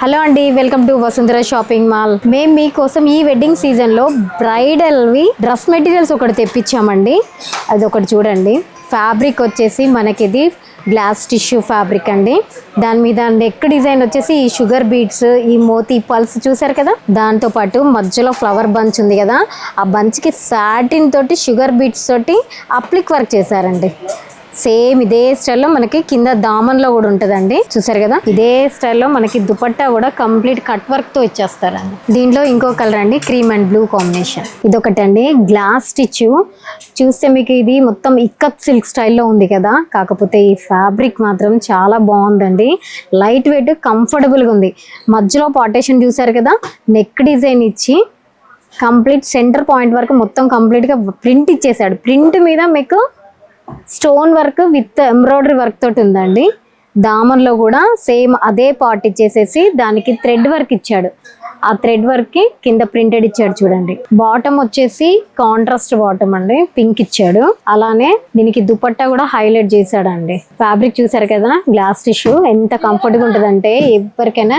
Hello అండి welcome to Vasundhara shopping mall. మేము మీకోసం ఈ వెడ్డింగ్ సీజన్లో బ్రైడల్ డ్రెస్ మెటీరియల్స్ ఒకటి తెప్పించామండి. అది ఒకటి చూడండి. ఫ్యాబ్రిక్ వచ్చేసి మనకి ఇది గ్లాస్ టిష్యూ ఫ్యాబ్రిక్ అండి. దాని మీద నెక్ డిజైన్ వచ్చేసి ఈ షుగర్ బీట్స్ ఈ మోతీ పల్స్ చూసారు కదా? దాంతో పాటు మధ్యలో ఫ్లవర్ బంచ్ ఉంది కదా? ఆ బంచ్కి సాటిన్ తోటి షుగర్ బీట్స్ తోటి అప్లిక్ వర్క్ చేశారండి. సేమ్ ఇదే స్టైల్లో మనకి కింద దామన్లో కూడా ఉంటుందండి. చూసారు కదా? ఇదే స్టైల్లో మనకి దుపట్టా కూడా కంప్లీట్ కట్ వర్క్తో ఇచ్చేస్తారండి. దీంట్లో ఇంకో కలర్ అండి క్రీమ్ అండ్ బ్లూ కాంబినేషన్ ఇది అండి గ్లాస్ స్టిచ్ చూస్తే మీకు ఇది మొత్తం ఇక్కత్ సిల్క్ స్టైల్లో ఉంది కదా? కాకపోతే ఈ ఫ్యాబ్రిక్ మాత్రం చాలా బాగుందండి. లైట్ వెయిట్ కంఫర్టబుల్గా ఉంది. మధ్యలో పార్టేషన్ చూసారు కదా? నెక్ డిజైన్ ఇచ్చి కంప్లీట్ సెంటర్ పాయింట్ వరకు మొత్తం కంప్లీట్గా ప్రింట్ ఇచ్చేసాడు. ప్రింట్ మీద మీకు stone work with embroidery work తోటి ఉందండి. దామన్లో కూడా సేమ్ అదే పార్ట్ ఇచ్చేసేసి దానికి థ్రెడ్ వర్క్ ఇచ్చాడు. ఆ థ్రెడ్ వర్క్కి కింద ప్రింటెడ్ ఇచ్చాడు చూడండి. బాటమ్ వచ్చేసి కాంట్రాస్ట్ బాటమ్ అండి. పింక్ ఇచ్చాడు. అలానే దీనికి దుపట్టా కూడా హైలైట్ చేశాడండి. ఫ్యాబ్రిక్ చూసారు కదా గ్లాస్ టిష్యూ. ఎంత కంఫర్ట్గా ఉంటుందంటే ఎవరికైనా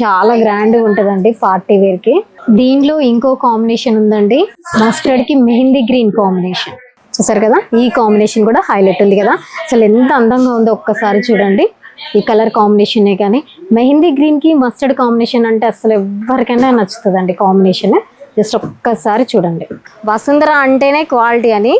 చాలా గ్రాండ్గా ఉంటుందండి పార్టీ వేర్కి దీంట్లో ఇంకో కాంబినేషన్ ఉందండి. మస్టర్డ్కి మెహందీ గ్రీన్ కాంబినేషన్. చూసారు కదా? ఈ కాంబినేషన్ కూడా హైలైట్ ఉంది కదా? అసలు ఎంత అందంగా ఉందో ఒక్కసారి చూడండి. ఈ కలర్ కాంబినేషనే కానీ మెహందీ గ్రీన్కి మస్టర్డ్ కాంబినేషన్ అంటే అసలు ఎవరికైనా నచ్చుతుందండి కాంబినేషన్. జస్ట్ ఒక్కసారి చూడండి. వసుంధర అంటేనే క్వాలిటీ అని